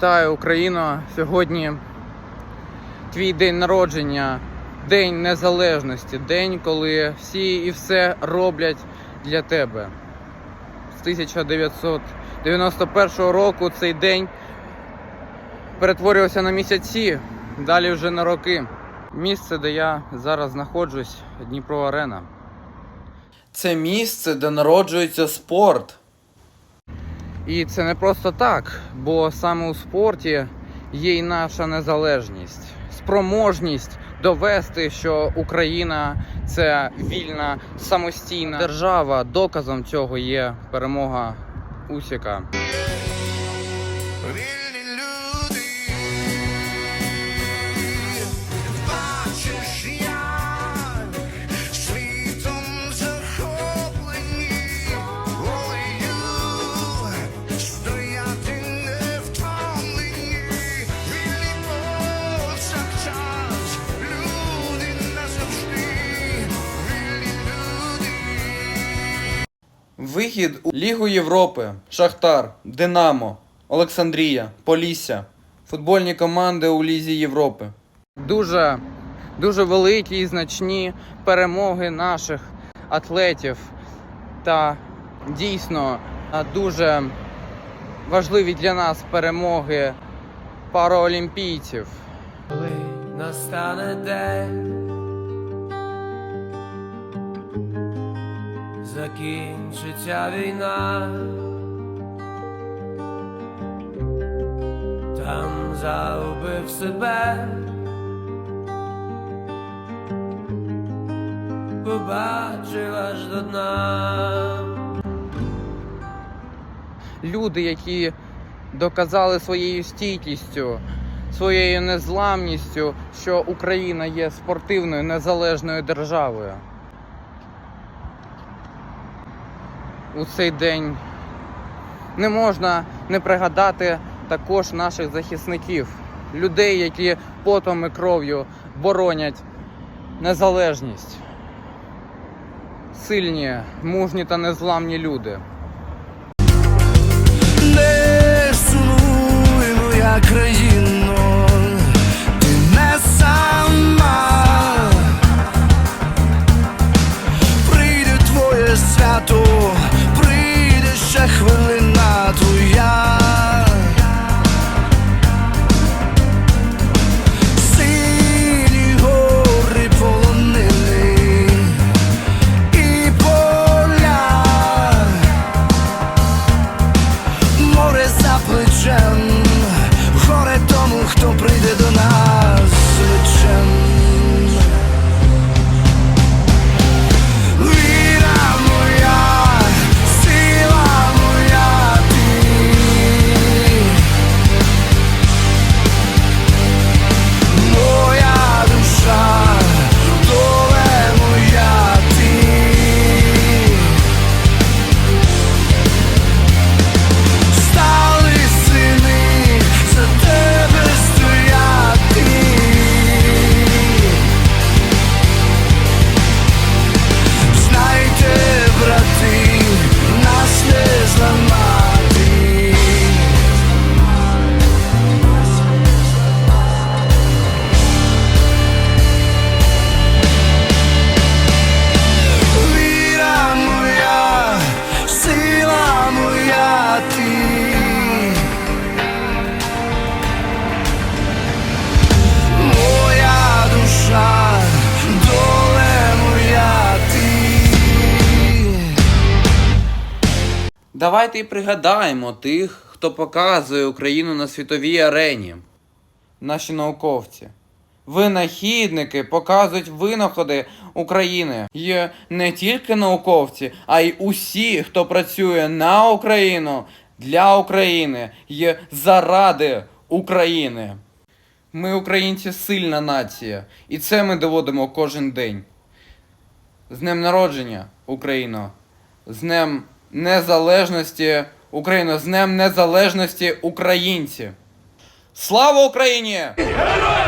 Вітаю, Україно! Сьогодні твій день народження, День Незалежності, день, коли всі і все роблять для тебе. З 1991 року цей день перетворювався на місяці, далі вже на роки. Місце, де я зараз знаходжусь, Дніпро Арена. Це місце, де народжується спорт. І це не просто так, бо саме у спорті є й наша незалежність, спроможність довести, що Україна це вільна самостійна держава. Доказом цього є перемога Усіка. Вихід у Лігу Європи, Шахтар, Динамо, Олександрія, Полісся. Футбольні команди у Лізі Європи. Дуже, дуже великі і значні перемоги наших атлетів. Та дійсно дуже важливі для нас перемоги параолімпійців. Коли настане день, закінчиться війна, там загубив себе, побачив аж до дна. люди, які доказали своєю стійкістю, своєю незламністю, що Україна є спортивною незалежною державою. У цей день не можна не пригадати також наших захисників, людей, які потом і кров'ю боронять незалежність. Сильні, мужні та незламні люди. Не сумуй, моя країно, Давайте і пригадаємо тих, хто показує Україну на світовій арені. Наші науковці. Винахідники показують винаходи України. Є не тільки науковці, а й усі, хто працює на Україну, для України, є заради України. Ми, українці, сильна нація, і це ми доводимо кожен день. З днем народження, Україно! З Днем Незалежності України, З Днем Незалежності українці! Слава Україні! Герой